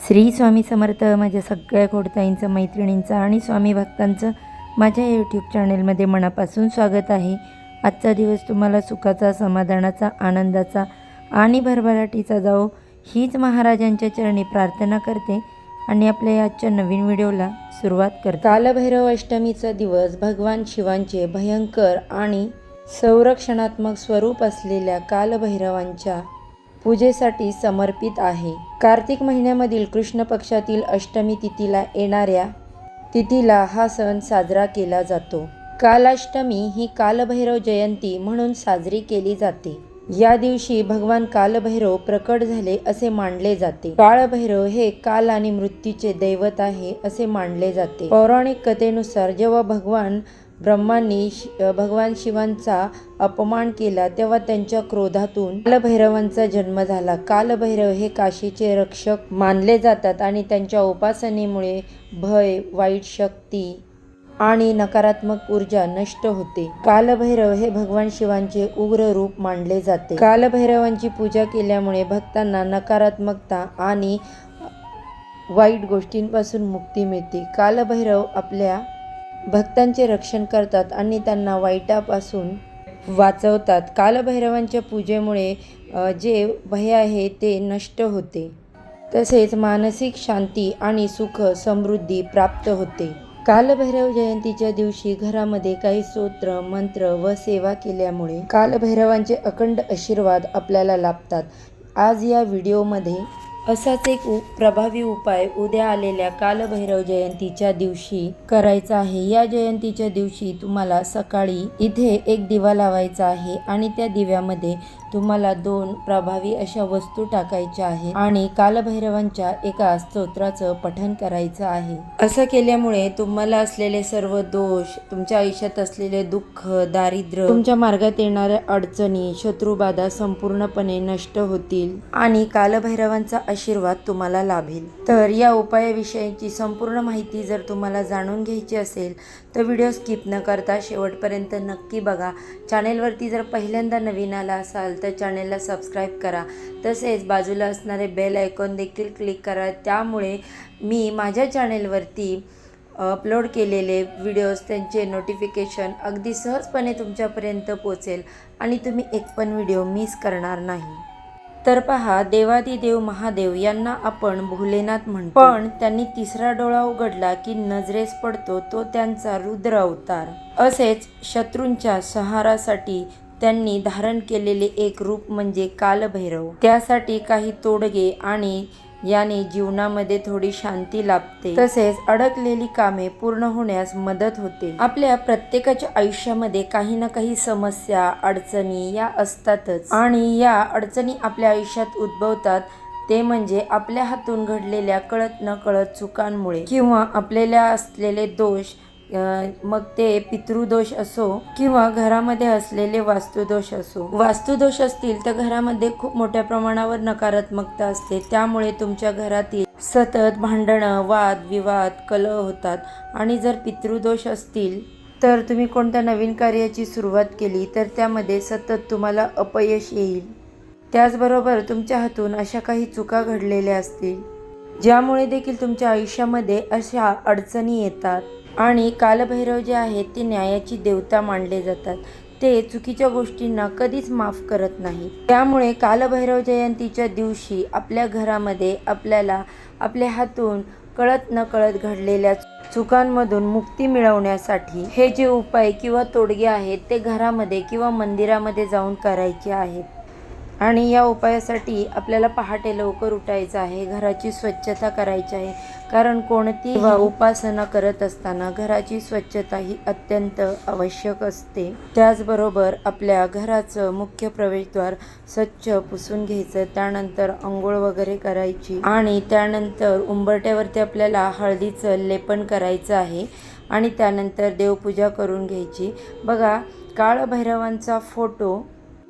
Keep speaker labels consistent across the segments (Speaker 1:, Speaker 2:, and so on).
Speaker 1: श्री स्वामी समर्थ माझ्या सगळ्या कोडताईंचं मैत्रिणींचं आणि स्वामी भक्तांचं माझ्या यूट्यूब चॅनेलमध्ये मनापासून स्वागत आहे. आजचा दिवस तुम्हाला सुखाचा समाधानाचा आनंदाचा आणि भरभराटीचा जाओ हीच महाराजांच्या चरणी प्रार्थना करते आणि आपल्या आजच्या नवीन व्हिडिओला सुरुवात करते. कालभैरव अष्टमीचा दिवस भगवान शिवांचे भयंकर आणि संरक्षणात्मक स्वरूप असलेल्या कालभैरवांच्या पूजेसाठी समर्पित आहे. कार्तिक महिन्यामधील कृष्ण पक्षातील अष्टमी तिथीला येणाऱ्या तिथीला हा सण साजरा केला जातो. कालाष्टमी ही कालभैरव जयंती म्हणून साजरी केली जाते. या दिवशी भगवान कालभैरव प्रकट झाले असे मानले जाते. काळभैरव हे काल आणि मृत्यूचे दैवत आहे असे मानले जाते. पौराणिक कथेनुसार जेव्हा भगवान ब्रह्मांनी शि- भगवान शिवांचा अपमान केला तेव्हा त्यांच्या क्रोधातून कालभैरवांचा जन्म झाला. कालभैरव हे काशीचे रक्षक मानले जातात आणि त्यांच्या उपासनेमुळे भय वाईट शक्ती आणि नकारात्मक ऊर्जा नष्ट होते. कालभैरव हे भगवान शिवांचे उग्र रूप मानले जाते. कालभैरवांची पूजा केल्यामुळे भक्तांना नकारात्मकता आणि वाईट गोष्टींपासून मुक्ती मिळते. कालभैरव आपल्या भक्तांचे रक्षण करतात आणि त्यांना वाईटापासून वाचवतात. कालभैरवांच्या पूजेमुळे जे भय आहे ते नष्ट होते. तसेच मानसिक शांती आणि सुख समृद्धी प्राप्त होते. कालभैरव जयंतीच्या दिवशी घरामध्ये काही स्तोत्र मंत्र व सेवा केल्यामुळे कालभैरवांचे अखंड आशीर्वाद आपल्याला लाभतात. आज या व्हिडिओमध्ये असाच एक उ प्रभावी उपाय उद्या आलेल्या कालभैरव जयंतीच्या दिवशी करायचा आहे. या जयंतीच्या दिवशी तुम्हाला सकाळी इथे एक दिवा लावायचा आहे आणि त्या दिव्यामध्ये तुम्हाला दोन प्रभावी अशा वस्तू टाकायच्या आहेत आणि कालभैरवांच्या एका स्तोत्राचं पठन करायचं आहे. असं केल्यामुळे तुम्हाला असलेले सर्व दोष तुमच्या आयुष्यात असलेले दुःख दारिद्र्य तुमच्या मार्गात येणाऱ्या अडचणी शत्रुबाधा संपूर्णपणे नष्ट होतील आणि कालभैरवांचा आशीर्वाद तुम्हाला लाभेल. तर या उपायाविषयीची संपूर्ण माहिती जर तुम्हाला जाणून घ्यायची असेल तर व्हिडिओ स्किप न करता शेवटपर्यंत नक्की बघा. चॅनेलवरती जर पहिल्यांदा नवीन आला असाल तर चॅनेलला सबस्क्राईब करा. तसेच बाजूला असणारे बेल आयकॉन देखील क्लिक करा. त्यामुळे मी माझ्या चॅनेलवरती अपलोड केलेले व्हिडिओज त्यांचे नोटिफिकेशन अगदी सहजपणे तुमच्यापर्यंत पोचेल आणि तुम्ही एक पण व्हिडिओ मिस करणार नाही. तर पहा देवादिदेव महादेव यांना आपण भोलेनाथ म्हणतो. पण त्यांनी तिसरा डोळा उघडला की नजरेस पडतो तो त्यांचा रुद्र अवतार. असेच शत्रूंच्या सहारासाठी त्यांनी धारण केलेले एक रूप म्हणजे कालभैरव. त्यासाठी काही तोडगे आणि याने जीवनामध्ये थोडी शांती लाभते. तसेच अडकलेली कामे पूर्ण होण्यास मदत होते. आपल्या प्रत्येकाच्या आयुष्यामध्ये काही ना काही समस्या अडचणी या असतातच. आणि या अडचणी आपल्या आयुष्यात उद्भवतात ते म्हणजे आपल्या हातून घडलेल्या कळत न कळत चुकांमुळे किंवा आपल्याला असलेले दोष मग ते पितृदोष असो किंवा घरामध्ये असलेले वास्तुदोष असो. वास्तुदोष असतील तर घरामध्ये खूप मोठ्या प्रमाणावर नकारात्मकता असते. त्यामुळे तुमच्या घरातील सतत भांडणं वाद विवाद कलह होतात. आणि जर पितृदोष असतील तर तुम्ही कोणत्या नवीन कार्याची सुरुवात केली तर त्यामध्ये सतत तुम्हाला अपयश येईल. त्याचबरोबर तुमच्या हातून अशा काही चुका घडलेल्या असतील ज्यामुळे देखील तुमच्या आयुष्यामध्ये अशा अडचणी येतात. आणि कालभैरव जे आहेत ते न्यायाची देवता मानले जातात. ते चुकीच्या गोष्टींना कधीच माफ करत नाही. त्यामुळे कालभैरव जयंतीच्या दिवशी आपल्या घरामध्ये आपल्याला आपल्या हातून कळत न कळत घडलेल्या चुकांमधून मुक्ती मिळवण्यासाठी हे जे उपाय किंवा तोडगे आहेत ते घरामध्ये किंवा मंदिरामध्ये जाऊन करायचे आहेत. आणि या उपायासाठी आपल्याला पहाटे लवकर उठायचं आहे घराची स्वच्छता करायची आहे. कारण कोणती उपासना करत असताना घराची स्वच्छता ही अत्यंत आवश्यक असते. त्याचबरोबर आपल्या घराचं मुख्य प्रवेशद्वार स्वच्छ पुसून घ्यायचं त्यानंतर आंघोळ वगैरे करायची आणि त्यानंतर उंबरट्यावरती आपल्याला हळदीचं लेपन करायचं आहे आणि त्यानंतर देवपूजा करून घ्यायची. बघा काळभैरवांचा फोटो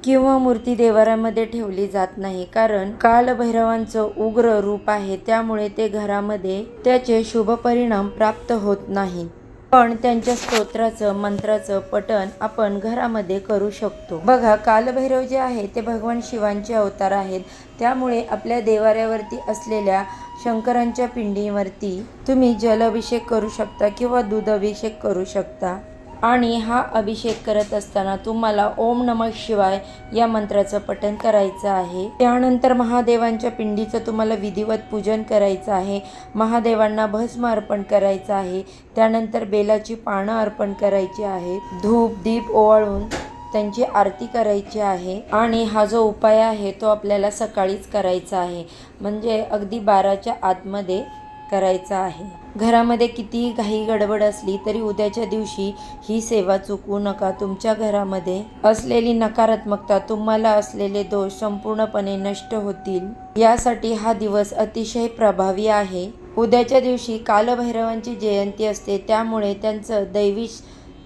Speaker 1: किंवा मूर्ती देवाऱ्यामध्ये ठेवली जात नाही. कारण कालभैरवांचं उग्र रूप आहे त्यामुळे ते घरामध्ये त्याचे शुभ परिणाम प्राप्त होत नाही. पण त्यांच्या स्तोत्राचं मंत्राचं पठण आपण घरामध्ये करू शकतो. बघा कालभैरव जे आहे ते भगवान शिवांचे अवतार आहेत. त्यामुळे आपल्या देवाऱ्यावरती असलेल्या शंकरांच्या पिंडीवरती तुम्ही जलाभिषेक करू शकता किंवा दूध अभिषेक करू शकता. आणि हा अभिषेक करत असताना तुम्हाला ओम नमः शिवाय या मंत्राचं पठण करायचं आहे. त्यानंतर महादेवांच्या पिंडीचं तुम्हाला विधिवत पूजन करायचं आहे. महादेवांना भस्म अर्पण करायचं आहे. त्यानंतर बेलाची पानं अर्पण करायची आहे. धूप दीप ओवाळून त्यांची आरती करायची आहे. आणि हा जो उपाय आहे तो आपल्याला सकाळीच करायचा आहे. म्हणजे अगदी बाराच्या आतमध्ये करायचा आहे. घरामध्ये कितीही घाई गडबड असली तरी उद्याच्या दिवशी ही सेवा चुकवू नका. तुमच्या घरामध्ये असलेली नकारात्मकता तुम्हाला असलेले दोष संपूर्णपणे नष्ट होतील. यासाठी हा दिवस अतिशय प्रभावी आहे. उद्याच्या दिवशी कालभैरवांची जयंती असते त्यामुळे त्यांचं दैवी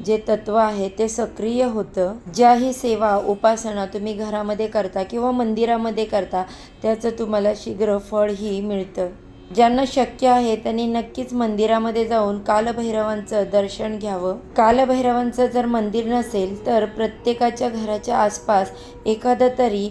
Speaker 1: जे तत्व आहे ते सक्रिय होतं. ज्याही सेवा उपासना तुम्ही घरामध्ये करता किंवा मंदिरामध्ये करता त्याचं तुम्हाला शीघ्र फळही मिळतं. ज्यांना शक्य आहे त्यांनी नक्कीच मंदिरामध्ये जाऊन कालभैरवांचं दर्शन घ्यावं. कालभैरवांचं जर मंदिर नसेल तर प्रत्येकाच्या घराच्या आसपास एखादं तरी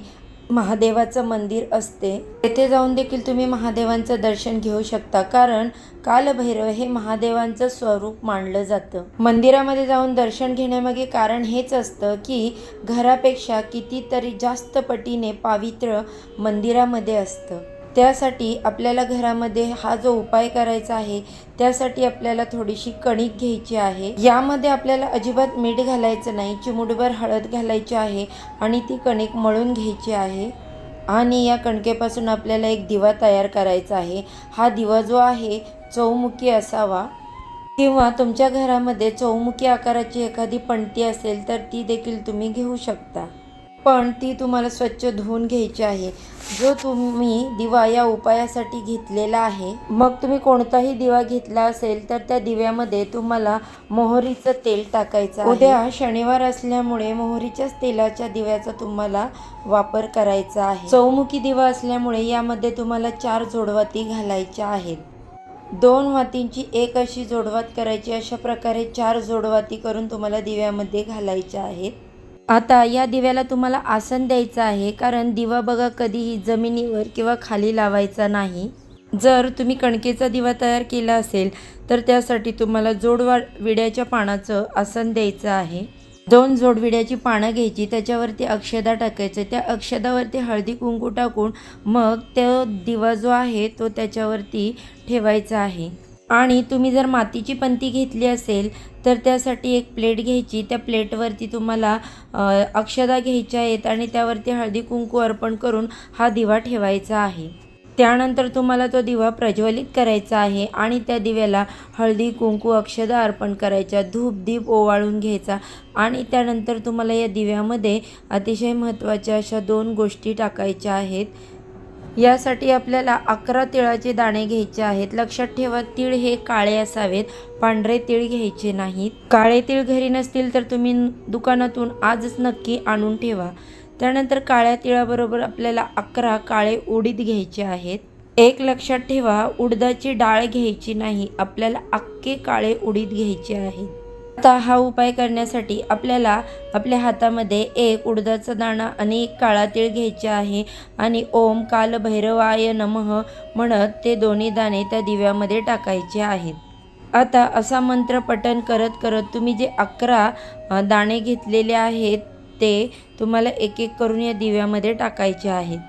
Speaker 1: महादेवाचं मंदिर असते. तेथे जाऊन देखील तुम्ही महादेवांचं दर्शन घेऊ शकता कारण कालभैरव हे महादेवांचं स्वरूप मानलं जातं. मंदिरामध्ये जाऊन दर्शन घेण्यामागे कारण हेच असतं की घरापेक्षा कितीतरी जास्त पटीने पावित्र्य मंदिरामध्ये असतं. त्यासाठी आपल्याला घरामध्ये हा जो उपाय करायचा आहे त्यासाठी आपल्याला थोडीशी कणिक घ्यायची आहे. यामध्ये आपल्याला अजिबात मीठ घालायचं नाही चिमुटभर हळद घालायची आहे आणि ती कणिक मळून घ्यायची आहे. आणि या कणकेपासून आपल्याला एक दिवा तयार करायचा आहे. हा दिवा जो आहे चौमुखी असावा. किंवा तुमच्या घरामध्ये चौमुखी आकाराची एखादी पणती असेल तर ती देखील तुम्ही घेऊ शकता. पण ती तुम्हाला स्वच्छ धुवून घ्यायची आहे. जो तुम्ही दिवा या उपायासाठी घेतलेला आहे मग तुम्ही कोणताही दिवा घेतला असेल तर त्या दिव्यामध्ये तुम्हाला मोहरीचं तेल टाकायचं उद्या शनिवार असल्यामुळे मोहरीच्याच तेलाच्या दिव्याचा तुम्हाला वापर करायचा आहे. चौमुखी दिवा असल्यामुळे यामध्ये तुम्हाला चार जोडवाती घालायच्या आहेत. दोन वातींची एक अशी जोडवात करायची अशा प्रकारे चार जोडवाती करून तुम्हाला दिव्यामध्ये घालायच्या आहेत. आता या दिव्याला तुम्हाला आसन द्यायचं आहे कारण दिवा बघा कधीही जमिनीवर किंवा खाली लावायचा नाही. जर तुम्ही कणकेचा दिवा तयार केला असेल तर त्यासाठी तुम्हाला जोडवा विड्याच्या पानाचं आसन द्यायचं आहे. दोन जोडविड्याची पानं घ्यायची त्याच्यावरती अक्षदा टाकायचं. त्या अक्षदावरती हळदी कुंकू टाकून मग तो दिवा जो आहे तो त्याच्यावरती ठेवायचा आहे. आणि तुम्ही जर मातीची पंती घेतली असेल तर त्यासाठी एक प्लेट घ्यायची. त्या प्लेटवरती तुम्हाला अक्षदा घ्यायच्या आहेत आणि त्यावरती हळदी कुंकू अर्पण करून हा दिवा ठेवायचा आहे. त्यानंतर तुम्हाला तो दिवा प्रज्वलित करायचा आहे आणि त्या दिव्याला हळदी कुंकू अक्षदा अर्पण करायच्या धूप दीप ओवाळून घ्यायचा आणि त्यानंतर तुम्हाला या दिव्यामध्ये अतिशय महत्त्वाच्या अशा दोन गोष्टी टाकायच्या आहेत. यासाठी आपल्याला अकरा तिळाचे दाणे घ्यायचे आहेत. लक्षात ठेवा तीळ हे काळे असावेत. पांढरे तीळ घ्यायचे नाहीत. काळे तीळ घरी नसतील तर तुम्ही दुकानातून आजच नक्की आणून ठेवा. त्यानंतर काळ्या तिळाबरोबर आपल्याला अकरा काळे उडीद घ्यायचे आहेत. एक लक्षात ठेवा उडदाची डाळ घ्यायची नाही. आपल्याला अख्खे काळे उडीद घ्यायचे आहेत. आता हा उपाय करण्यासाठी आपल्याला आपल्या हातामध्ये एक उडदाचा दाणा आणि एक काळा तीळ घ्यायचे आहे. आणि ओम कालभैरवाय नमः म्हणत ते दोन्ही दाणे त्या दिव्यामध्ये टाकायचे आहेत. आता असा मंत्र पठण करत करत तुम्ही जे अकरा दाणे घेतलेले आहेत ते तुम्हाला एक एक करून या दिव्यामध्ये टाकायचे आहेत.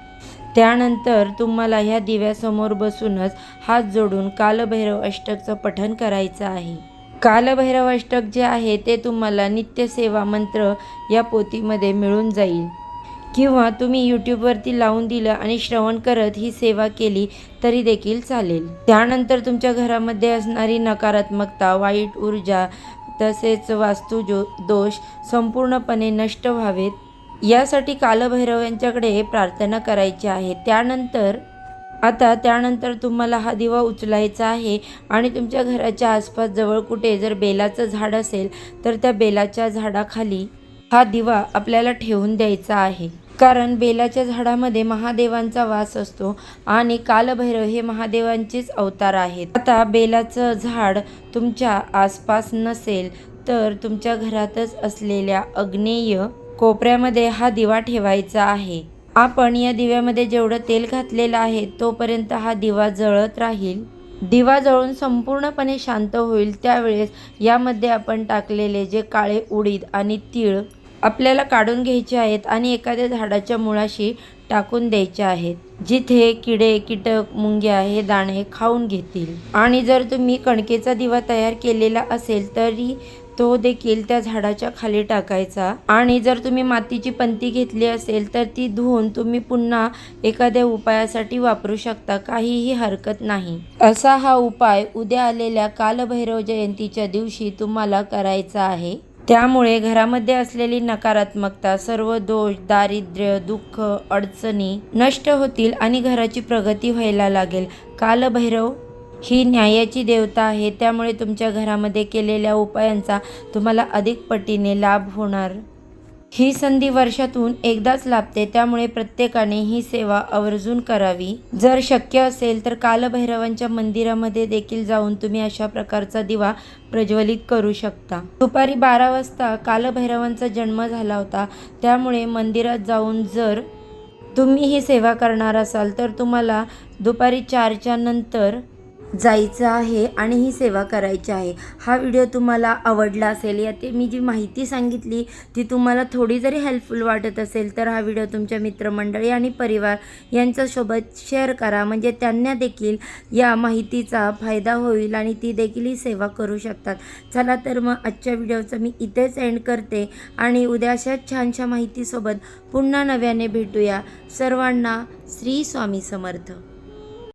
Speaker 1: त्यानंतर तुम्हाला ह्या दिव्यासमोर बसूनच हात जोडून कालभैरव अष्टकचं पठण करायचं आहे. कालभैरवाष्टक जे आहे ते तुम्हाला नित्यसेवा मंत्र या पोथीमध्ये मिळून जाईल. किंवा तुम्ही यूट्यूबवरती लावून दिलं आणि श्रवण करत ही सेवा केली तरी देखील चालेल. त्यानंतर तुमच्या घरामध्ये असणारी नकारात्मकता वाईट ऊर्जा तसेच वास्तू जो दोष संपूर्णपणे नष्ट व्हावेत. यासाठी कालभैरव यांच्याकडे प्रार्थना करायची आहे. त्यानंतर आता त्यानंतर तुम्हाला हा दिवा उचलायचा आहे आणि तुमच्या घराच्या आसपास जवळ कुठे जर बेलाचं झाड असेल तर त्या बेलाच्या झाडाखाली हा दिवा आपल्याला ठेवून द्यायचा आहे. कारण बेलाच्या झाडामध्ये महादेवांचा वास असतो आणि कालभैरव हे महादेवांचेच अवतार आहेत. आता बेलाचं झाड तुमच्या आसपास नसेल तर तुमच्या घरातच असलेल्या अग्नेय कोपऱ्यामध्ये हा दिवा ठेवायचा आहे. आपण या दिव्यामध्ये जेवढं तेल घातलेलं आहे तोपर्यंत हा दिवा जळत राहील. दिवा जळून संपूर्णपणे शांत होईल त्यावेळेस यामध्ये आपण टाकलेले जे काळे उडीद आणि तीळ आपल्याला काढून घ्यायचे आहेत आणि एखाद्या झाडाच्या मुळाशी टाकून द्यायचे आहेत जिथे किडे कीटक मुंग्या हे दाणे खाऊन घेतील. आणि जर तुम्ही कणकेचा दिवा तयार केलेला असेल तरी तो देखील त्या झाडाच्या खाली टाकायचा. आणि जर तुम्ही मातीची पंती घेतली असेल तर ती धुवून तुम्ही पुन्हा एखाद्या उपायासाठी वापरू शकता. काहीही हरकत नाही. असा हा उपाय उद्या आलेल्या कालभैरव जयंतीच्या दिवशी तुम्हाला करायचा आहे. त्यामुळे घरामध्ये असलेली नकारात्मकता सर्व दोष दारिद्र्य दुःख अडचणी नष्ट होतील आणि घराची प्रगती व्हायला लागेल. कालभैरव ही न्यायाची देवता आहे. त्यामुळे तुमच्या घरामध्ये केलेल्या उपायांचा तुम्हाला अधिक पटीने लाभ होणार. ही संधी वर्षातून एकदाच लाभते. त्यामुळे प्रत्येकाने ही सेवा आवर्जून करावी. जर शक्य असेल तर कालभैरवांच्या मंदिरामध्ये देखील जाऊन तुम्ही अशा प्रकारचा दिवा प्रज्वलित करू शकता. दुपारी बारा वाजता कालभैरवांचा जन्म झाला होता. त्यामुळे मंदिरात जाऊन जर तुम्ही ही सेवा करणार असाल तर तुम्हाला दुपारी चारच्या नंतर जायचं आहे आणि ही सेवा करायची आहे. हा व्हिडिओ तुम्हाला आवडला असेल या ते मी जी माहिती सांगितली ती तुम्हाला थोडी जरी हेल्पफुल वाटत असेल तर हा व्हिडिओ तुमच्या मित्रमंडळी आणि परिवार यांच्यासोबत शेअर करा. म्हणजे त्यांना देखील या माहितीचा फायदा होईल आणि ती देखील ही सेवा करू शकतात. चला तर मग आजच्या व्हिडिओचं मी इथेच एंड करते आणि उद्या अशाच छानशा माहितीसोबत पुन्हा नव्याने भेटूया. सर्वांना श्री स्वामी समर्थ.